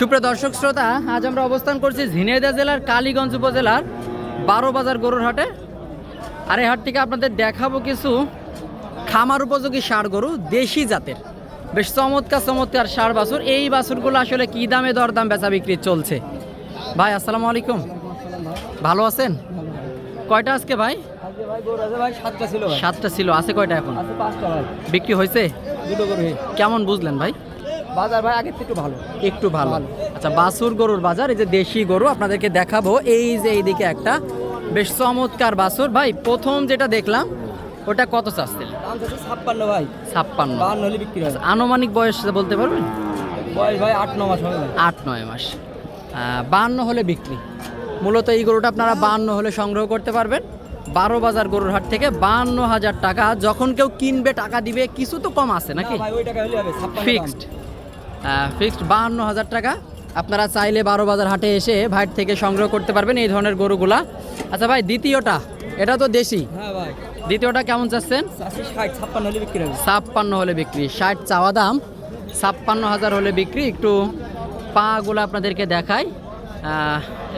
সুপ্রিয় দর্শক শ্রোতা আজ আমরা অবস্থান করছি ঝিনাইদহ জেলার কালীগঞ্জ উপজেলার বারো বাজার গরুর হাটে। আর এই হাট থেকে আপনাদের দেখাবো কিছু খামার উপযোগী সার গরু দেশি জাতের। বেশ চমৎকার চমৎকার সার বাছুর। এই বাছুরগুলো আসলে কি দামে দরদাম বেচা বিক্রি চলছে? ভাই আসসালামু আলাইকুম। ভালো আছেন? কয়টা আজকে ভাই? সাতটা ছিল সাতটা ছিল। আছে কয়টা এখন? বিক্রি হয়েছে। কেমন বুঝলেন ভাই? বাজার ভাই আগের একটু ভালো। একটু ভালো। আচ্ছা বাছুর গরুর বাজার এই যে দেশি গরু আপনাদেরকে দেখাবো। এই যে এইদিকে একটা বেশ চমৎকার বাছুর ভাই প্রথম যেটা দেখলাম ওটা কত চাচ্ছিল ছাপ্পান্ন ভাই। ছাপ্পান্ন। বাহান্ন হলে বিক্রি হবে আনুমানিক বয়স বলতে পারবেন? বয়স ভাই আট ন মাস হবে। আট নয় মাস। বান্ন হলে বিক্রি। মূলত এই গরুটা আপনারা বান্ন হলে সংগ্রহ করতে পারবেন। বারো বাজার গরুর হাট থেকে বান্ন হাজার টাকা। যখন কেউ কিনবে টাকা দিবে কিছু তো কম আছে নাকি? ফিক্সড ফিক্সড বাহান্ন হাজার টাকা। আপনারা চাইলে বারো বাজার হাটে এসে ভাইট থেকে সংগ্রহ করতে পারবেন এই ধরনের গরুগুলা। আচ্ছা ভাই দ্বিতীয়টা এটা তো দেশি। হ্যাঁ ভাই। দ্বিতীয়টা কেমন চাচ্ছেন? ছাপ্পান্ন হলে বিক্রি হবে। হলে বিক্রি ষাট চাওয়া দাম ছাপ্পান্ন হাজার হলে বিক্রি। একটু পাগুলো আপনাদেরকে দেখাই।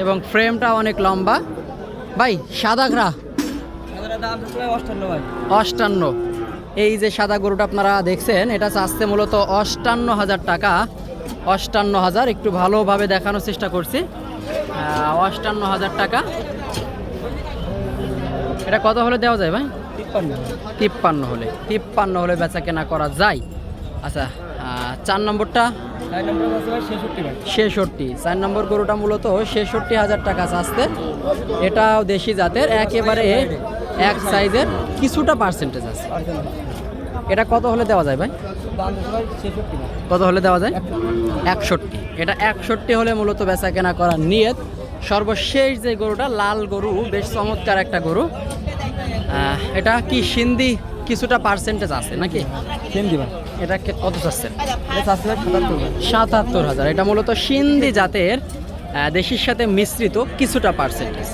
এবং ফ্রেমটা অনেক লম্বা। ভাই সাদা ঘরা। অষ্টান্ন। এই যে সাদা গরুটা আপনারা দেখছেন এটা চাচ্ছে মূলত অষ্টান্ন হাজার টাকা। অষ্টান্ন হাজার একটু ভালোভাবে দেখানোর চেষ্টা করছি। অষ্টান্ন হাজার টাকা। এটা কত হলে দেওয়া যায় ভাই? তিপ্পান্ন হলে। তিপ্পান্ন হলে বেচা কেনা করা যায়। আচ্ছা চার নম্বরটা? ছেষট্টি। চার নম্বর গরুটা মূলত ছেষট্টি হাজার টাকা চাচ্ছে। এটাও দেশি জাতের একেবারে এক সাইজের কিছুটা পার্সেন্টেজ আছে। এটা কত হলে দেওয়া যায় ভাই? কত হলে দেওয়া যায়? একষট্টি। এটা একষট্টি হলে মূলত বেচা কেনা করার নিয়ত। সর্বশেষ যে গরুটা লাল গরু বেশ চমৎকার একটা গরু। এটা কি সিন্ধি কিছুটা পার্সেন্টেজ আছে নাকি? সিন্ধি ভাই। এটা কত চাচ্ছেন? চাচ্ছে সাতাত্তর হাজার। এটা মূলত সিন্ধি জাতের দেশির সাথে মিশ্রিত কিছুটা পার্সেন্টেজ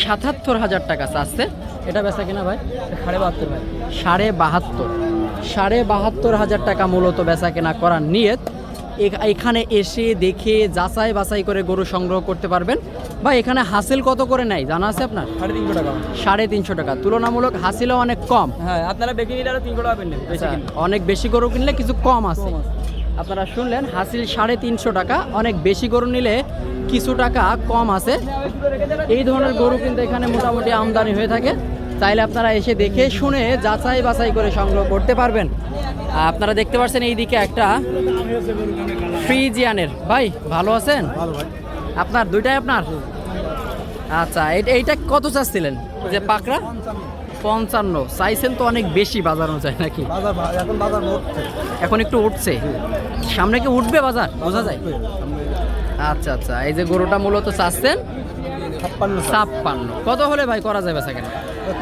সাতাত্তর হাজার টাকা চাচ্ছে। এটা বেচা কিনা ভাই? সাড়ে বাহাত্তর ভাই। সাড়ে বাহাত্তর। সাড়ে বাহাত্তর হাজার টাকা মূলত বেচা কেনা করার নিয়ত। এখানে এসে দেখে যাচাই বাছাই করে গরু সংগ্রহ করতে পারবেন। বা এখানে হাসিল কত করে নেয়? জানা আছে আপনার? সাড়ে তিনশো টাকা। সাড়ে তিনশো টাকা। তুলনামূলক হাসিলও অনেক কম। হ্যাঁ আপনারা বেশি নিলে তিনশো টাকা আচ্ছা, অনেক বেশি গরু কিনলে কিছু কম আছে। কম আছে। আপনারা শুনলেন হাসিল সাড়ে তিনশো টাকা। অনেক বেশি গরু নিলে কিছু টাকা কম আছে। এই ধরনের গরু কিন্তু এখানে মোটামুটি আমদানি হয়ে থাকে। চাইলে আপনারা এসে দেখে শুনে যাচাই বাছাই করে সংগ্রহ করতে পারবেন। আপনারা দেখতে পাচ্ছেন এইদিকে একটা ফ্রিজিয়ানের। ভাই ভালো আছেন? আপনার দুইটাই আপনার? আচ্ছা এই- এইটা কত চাচ্ছিলেন? যে পাকড়া? পঞ্চান্ন। চাইছেন তো অনেক বেশি বাজার অনুযায়ী নাকি? এখন বাজার এখন একটু উঠছে। সামনে কি উঠবে বাজার? বোঝা যায়? আচ্ছা আচ্ছা এই যে গরুটা মূলত চাচ্ছেন? ছাপ্পান্ন। ছাপ্পান্ন। কত হলে ভাই করা যাবে সেখানে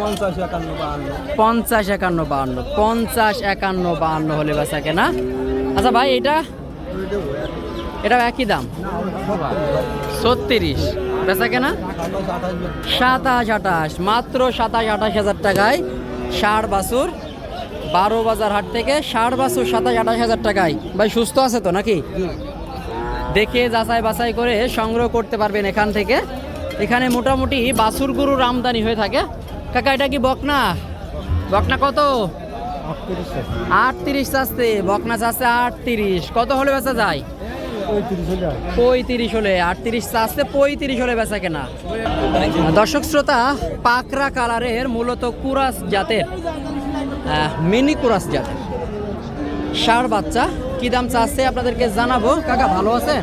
পঞ্চাশ একান্ন বাহান্ন। পঞ্চাশ একান্ন বাহান্ন হলে বেচা কেনা। আচ্ছা ভাই, এটা? এটা একই দাম? ছত্রিশ। বেচা কেনা? সাতাশ আঠাশ। মাত্র সাতাশ আঠাশ হাজার টাকায় ষাট বাছুর, বারো বাজার হাট থেকে ষাট বাছুর সাতাশ আঠাশ হাজার টাকায়। ভাই, সুস্থ আছে তো নাকি? দেখে যাচাই বাছাই করে সংগ্রহ করতে পারবেন এখান থেকে। এখানে মোটামুটি বাছুর গরুর আমদানি হয়ে থাকে। কাকা, এটা কি বকনা? বকনা কত? আটত্রিশ চাচ্ছে বকনা চাচ্ছে আটত্রিশ। কত হলে বেচা যায়? পঁয়ত্রিশ হলে। আটত্রিশ চাচ্ছে, পঁয়ত্রিশ হলে বেচা কেনা। দর্শক শ্রোতা, পাকরা কালারের মূলত কুরাস জাতের মিনি কুরাস জাতের ষাড় বাচ্চা, কি দাম চাচ্ছে আপনাদেরকে জানাব। কাকা, ভালো আছেন?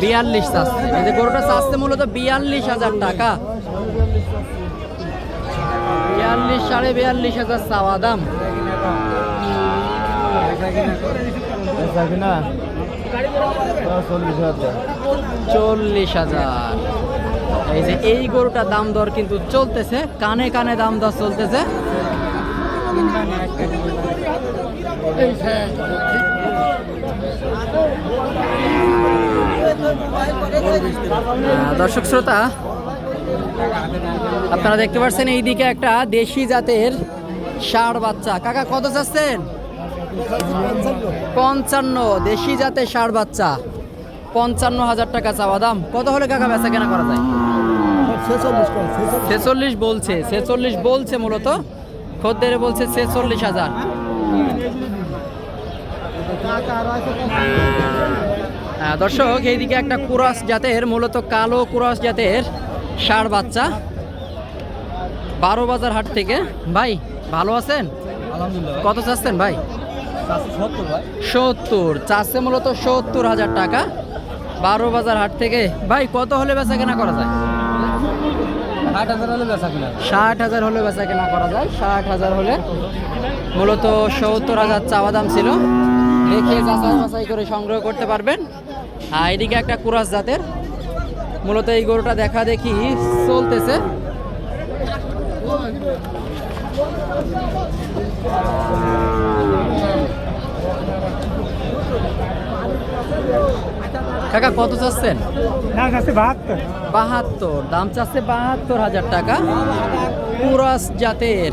বিয়াল্লিশ চাচ্ছে। গরুটা চাচ্ছে মূলত বিয়াল্লিশ হাজার টাকা। বিয়াল্লিশ, সাড়ে বিয়াল্লিশ হাজার চাওয়া দাম। চল্লিশ হাজার। এই যে এই গরুটার দাম দর কিন্তু চলতেছে, কানে কানে দাম দর চলতেছে। দর্শক শ্রোতা আপনারা দেখতে পাচ্ছেন এইদিকে একটা দেশি জাতের ষাঁড় বাচ্চা। কাকা কত চাচ্ছেন? পঞ্চান্ন। দেশি জাতের ষাঁড় বাচ্চা। পঞ্চান্ন হাজার টাকা চাওয়া দাম। কত হলে কাকা বেচা কেনা করা যায়? ছেচল্লিশ বলছে ছেচল্লিশ বলছে মূলত। খদ্দের বলছে ছেচল্লিশ হাজার। হ্যাঁ, দর্শক এইদিকে একটা কুরাস জাতের মূলত কালো কুরাস জাতের ষাঁড় বাচ্চা। বারো বাজার হাট থেকে। ভাই ভালো আছেন? কত চাচ্ছেন ভাই? সত্তর চাচ্ছে মূলত সত্তর হাজার টাকা। বারো বাজার হাট থেকে। ভাই কত হলে বেচা কেনা করা যায়? ষাট হাজার হলে বেচা ষাট হাজার হলে বেচা কেনা করা যায়। ষাট হাজার হলে মূলত সত্তর হাজার চাওয়া দাম ছিল। দেখে যাচাই বাছাই করে সংগ্রহ করতে পারবেন। আর এদিকে একটা কুরাস জাতের। মূলত এই গরুটা দেখা দেখি চলতেছে। কাকা কত চাচ্ছেন? বাহাত্তর। বাহাত্তর। দাম চাচ্ছে বাহাত্তর হাজার টাকা। কুরাস জাতের।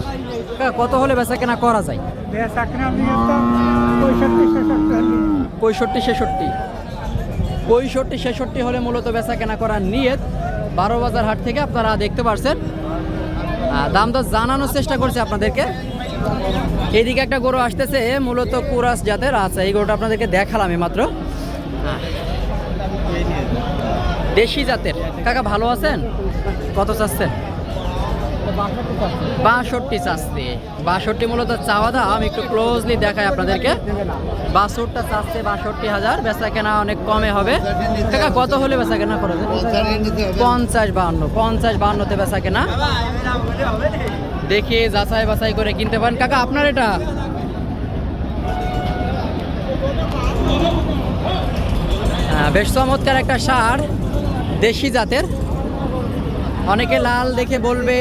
কত হলে বেচা কেনা করা যায়? পঁয়ষট্টি ছেষট্টি। পঁয়ষট্টি, ছেষট্টি হলে মূলত বেচা কেনা করার নিয়ত বারো বাজার হাট থেকে আপনারা দেখতে পারছেন। দাম দর জানানোর চেষ্টা করছে আপনাদেরকে। এইদিকে একটা গরু আসতেছে মূলত কুরাস জাতের। আছে এই গরুটা আপনাদেরকে দেখালাম মাত্র। দেশি জাতের। কাকা, ভালো আছেন? কত চাচ্ছেন? বাষট্টি চাচ্ছে। বাষট্টি মূলত চাওয়া দাম একটু ক্লোজলি দেখাই আপনাদেরকে। বাষট্টা চাচ্ছে বাষট্টি হাজার। বেচা কেনা অনেক কমে হবে। টাকা কত হলে বেচা কেনা করে পঞ্চাশ বাহান্ন পঞ্চাশ বাহান্নতে বেচা কেনা। দেখে যাচাই বাছাই করে কিনতে পারেন। কাকা আপনার এটা? হ্যাঁ, বেশ চমৎকার একটা সার দেশি জাতের। অনেকে লাল দেখে বলবে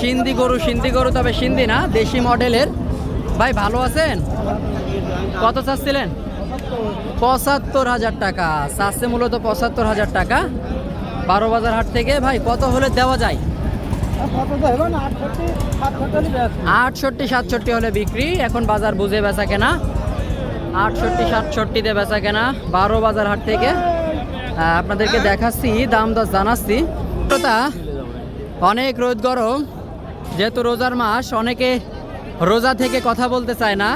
সিন্ধি গরু সিন্ধি গরু তবে সিন্ধি না দেশি মডেলের। ভাই ভালো আছেন? কত চাচ্ছিলেন? পঁচাত্তর হাজার টাকা। চাচ্ছে মূলত পঁচাত্তর হাজার টাকা। বারো বাজার হাট থেকে ভাই কত হলে দেওয়া যায়? তো আটষট্টি সাতষট্টি হলে বিক্রি। এখন বাজার বুঝে বেচা কেনা। আটষট্টি সাতষট্টিতে বেচা কেনা। বারো বাজার হাট থেকে। আপনাদেরকে দেখাচ্ছি দাম দর জানাচ্ছি। শ্রোতা, অনেক রোদ গরম, যেহেতু রোজার মাস, অনেকে রোজা থেকে কথা বলতে চায় না।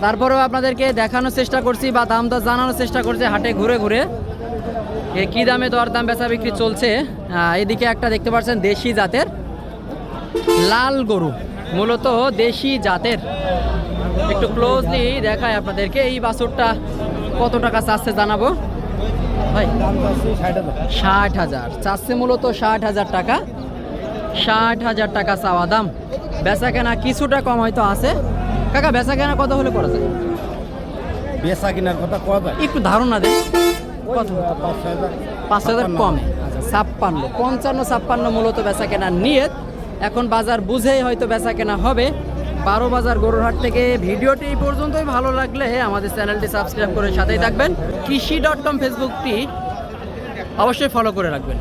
তারপরেও আপনাদেরকে দেখানোর চেষ্টা করছি বা দাম দর জানানোর চেষ্টা করছি হাটে ঘুরে ঘুরে। এ, কী দামে দর দাম বেচা বিক্রি চলছে? এদিকে একটা দেখতে পাচ্ছেন, দেশি জাতের লাল গরু, মূলত দেশি জাতের। একটু ক্লোজলি দেখায় আপনাদেরকে, এই বাছুরটা কত টাকা চাচ্ছে জানাব। ভাই। ষাট হাজার। চাচ্ছে মূলত ষাট হাজার টাকা। ষাট হাজার টাকা চাওয়া দাম। বেচা কেনা কিছুটা কম হয়তো আছে। কাকা বেচা কেনা কত হলে করা যায়? বেচা কিনার কথা কয়া একটু ধারণা দেন। কত? পাঁচ হাজার। কমে। আচ্ছা ছাপ্পান্ন। পঞ্চান্ন ছাপ্পান্ন মূলত বেচা কেনার নিয়ত। এখন বাজার বুঝেই হয়তো বেচা কেনা হবে। বারো বাজার গরুরহাট থেকে ভিডিওটি এই পর্যন্তই। ভালো লাগলে আমাদের চ্যানেলটি সাবস্ক্রাইব করে সাথেই থাকবেন। কৃষি ডট কম ফেসবুকটি অবশ্যই ফলো করে রাখবেন।